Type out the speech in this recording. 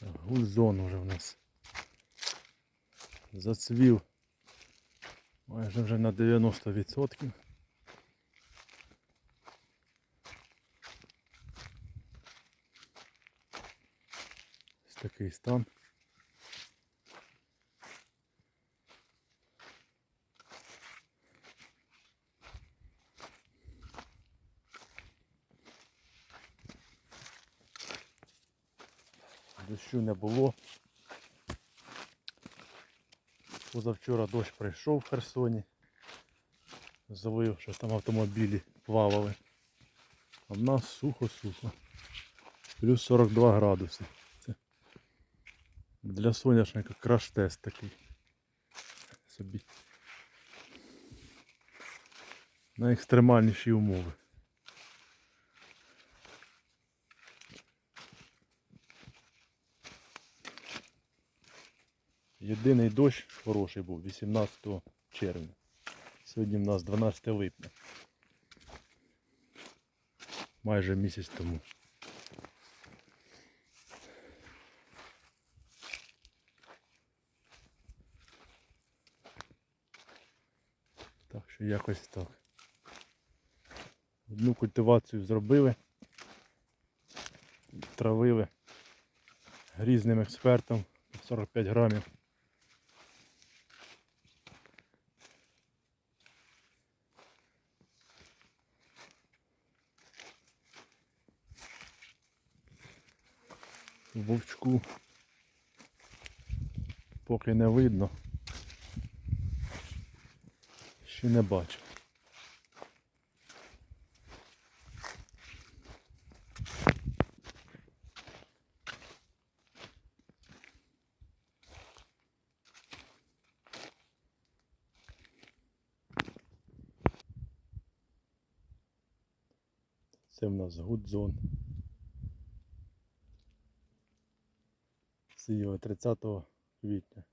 Гульзон уже в нас. Зацвів. Майже вже на 90%. Ось такий стан. Дощу не було. Позавчора дощ прийшов в Херсоні. Залив, що там автомобілі плавали. А в нас сухо-сухо. Плюс 42 градуси. Це для соняшника краш-тест такий. Собі. На екстремальніші умови. Єдиний дощ хороший був 18 червня. Сьогодні в нас 12 липня. Майже місяць тому. Так що якось так. Одну культивацію зробили. Травили грізним експертом 45 грамів. Вовчку поки не видно. Ще не бачу. Це в нас гудзон. Сіяли 30 квітня.